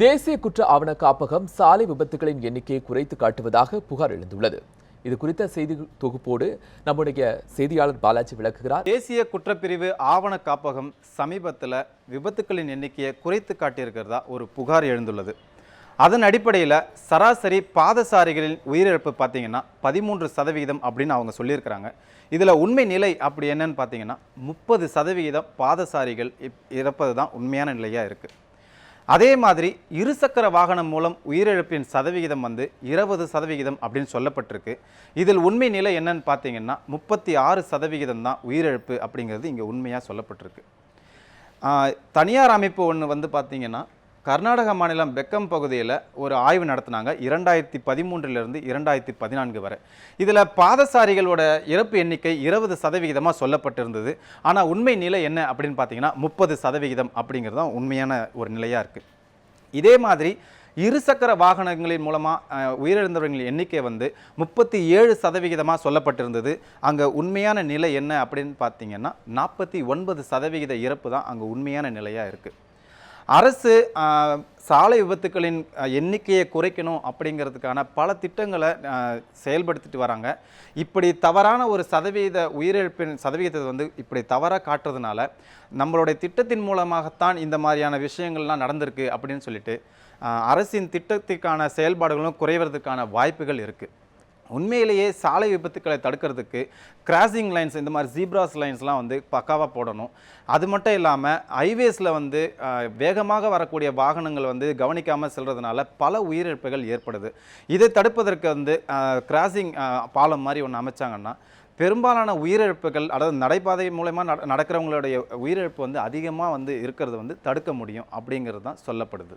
தேசிய குற்ற ஆவண காப்பகம் சாலை விபத்துகளின் எண்ணிக்கையை குறைத்து காட்டுவதாக புகார் எழுந்துள்ளது. இது குறித்த செய்தி தொகுப்போடு நம்முடைய செய்தியாளர் பாலாஜி விளக்குகிறார். தேசிய குற்றப்பிரிவு ஆவண காப்பகம் சமீபத்தில் விபத்துக்களின் எண்ணிக்கையை குறைத்து காட்டியிருக்கிறதா ஒரு புகார் எழுந்துள்ளது. அதன் அடிப்படையில் சராசரி பாதசாரிகளின் உயிரிழப்பு பார்த்தீங்கன்னா பதிமூன்று சதவிகிதம் அப்படின்னு அவங்க சொல்லியிருக்கிறாங்க. இதில் உண்மை நிலை அப்படி என்னன்னு பார்த்தீங்கன்னா முப்பது சதவிகிதம் பாதசாரிகள் இப் இறப்பது தான் உண்மையான நிலையாக இருக்குது அதே மாதிரி இருசக்கர வாகனம் மூலம் உயிரிழப்பின் சதவிகிதம் வந்து இருபது சதவிகிதம் அப்படின்னு சொல்லப்பட்டிருக்கு. இதில் உண்மை நிலை என்னன்னு பார்த்தீங்கன்னா முப்பத்தி ஆறு சதவிகிதம் தான் உயிரிழப்பு அப்படிங்கிறது இங்கே உண்மையாக சொல்லப்பட்டிருக்கு. தனியார் அமைப்பு ஒன்று வந்து பார்த்திங்கன்னா கர்நாடக மாநிலம் பெக்கம் பகுதியில் ஒரு ஆய்வு நடத்தினாங்க இரண்டாயிரத்தி பதிமூன்றிலிருந்து இரண்டாயிரத்தி பதினான்கு வரை. இதில் பாதசாரிகளோட இறப்பு எண்ணிக்கை இருபது சதவிகிதமாக சொல்லப்பட்டிருந்தது. ஆனால் உண்மை நிலை என்ன அப்படின்னு பார்த்தீங்கன்னா முப்பது சதவிகிதம் அப்படிங்கிறது தான் உண்மையான ஒரு நிலையாக இருக்குது இதே மாதிரி இருசக்கர வாகனங்களின் மூலமாக உயிரிழந்தவர்களின் எண்ணிக்கை வந்து முப்பத்தி ஏழு சதவிகிதமாக சொல்லப்பட்டிருந்தது. அங்கே உண்மையான நிலை என்ன அப்படின்னு பார்த்தீங்கன்னா நாற்பத்தி ஒன்பது சதவிகித இறப்பு தான் அங்கே உண்மையான நிலையாக இருக்குது அரசு சாலை விபத்துக்களின் எண்ணிக்கையை குறைக்கணும் அப்படிங்கிறதுக்கான பல திட்டங்களை செயல்படுத்திட்டு வராங்க. இப்படி தவறான ஒரு சதவீத உயிரிழப்பின் சதவீதத்தை வந்து இப்படி தவறாக காட்டுறதுனால நம்மளுடைய திட்டத்தின் மூலமாகத்தான் இந்த மாதிரியான விஷயங்கள்லாம் நடந்திருக்கு அப்படின்னு சொல்லிட்டு அரசின் திட்டத்திற்கான செயல்பாடுகளும் குறைவதற்கான வாய்ப்புகள் இருக்குது உண்மையிலேயே சாலை விபத்துக்களை தடுக்கிறதுக்கு கிராசிங் லைன்ஸ் இந்த மாதிரி ஜீப்ராஸ் லைன்ஸ்லாம் வந்து பக்காவாக போடணும். அது மட்டும் இல்லாமல் ஹைவேஸில் வந்து வேகமாக வரக்கூடிய வாகனங்கள் வந்து கவனிக்காமல் செல்கிறதுனால பல உயிரிழப்புகள் ஏற்படுது. இதை தடுப்பதற்கு வந்து கிராசிங் பாலம் மாதிரி ஒன்று அமைச்சாங்கன்னா பெரும்பாலான உயிரிழப்புகள் அதாவது நடைபாதை மூலமாக நட நடக்கிறவங்களுடைய உயிரிழப்பு வந்து அதிகமாக வந்து இருக்கிறது வந்து தடுக்க முடியும் அப்படிங்கிறது தான் சொல்லப்படுது.